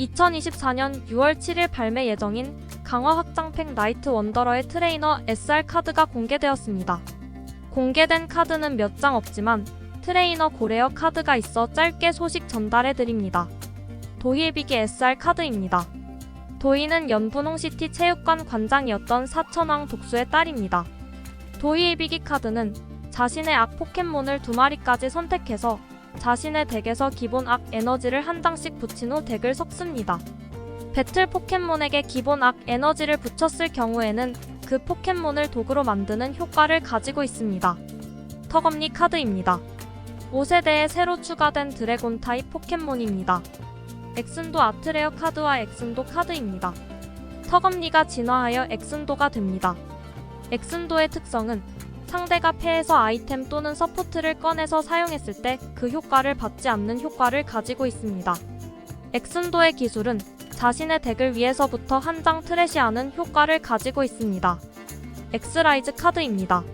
2024년 6월 7일 발매 예정인 강화 확장팩 나이트 원더러의 트레이너 SR 카드가 공개되었습니다. 공개된 카드는 몇 장 없지만 트레이너 고레어 카드가 있어 짧게 소식 전달해 드립니다. 도희비기 SR 카드입니다. 도희는 연분홍시티 체육관 관장이었던 사천왕 독수의 딸입니다. 도희비기 카드는 자신의 악 포켓몬을 두 마리까지 선택해서 자신의 덱에서 기본 악 에너지를 한 장씩 붙인 후 덱을 섞습니다. 배틀 포켓몬에게 기본 악 에너지를 붙였을 경우에는 그 포켓몬을 도구로 만드는 효과를 가지고 있습니다. 턱없니 카드입니다. 5세대에 새로 추가된 드래곤 타입 포켓몬입니다. 엑슨도 아트레어 카드와 엑슨도 카드입니다. 턱없니가 진화하여 엑슨도가 됩니다. 엑슨도의 특성은 상대가 패에서 아이템 또는 서포트를 꺼내서 사용했을 때 그 효과를 받지 않는 효과를 가지고 있습니다. 엑슨도의 기술은 자신의 덱을 위해서부터 한 장 트래시하는 효과를 가지고 있습니다. 엑스라이즈 카드입니다.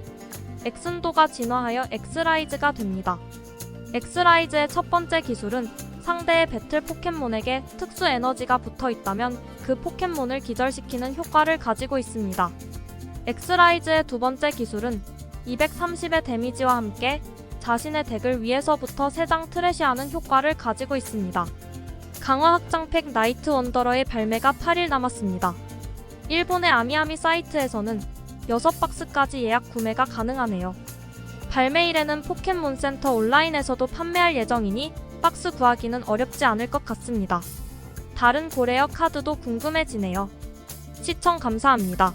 엑슨도가 진화하여 엑스라이즈가 됩니다. 엑스라이즈의 첫 번째 기술은 상대의 배틀 포켓몬에게 특수 에너지가 붙어 있다면 그 포켓몬을 기절시키는 효과를 가지고 있습니다. 엑스라이즈의 두 번째 기술은 230의 데미지와 함께 자신의 덱을 위해서부터 3장 트래시하는 효과를 가지고 있습니다. 강화 확장팩 나이트 원더러의 발매가 8일 남았습니다. 일본의 아미아미 사이트에서는 6박스까지 예약 구매가 가능하네요. 발매일에는 포켓몬센터 온라인에서도 판매할 예정이니 박스 구하기는 어렵지 않을 것 같습니다. 다른 고레어 카드도 궁금해지네요. 시청 감사합니다.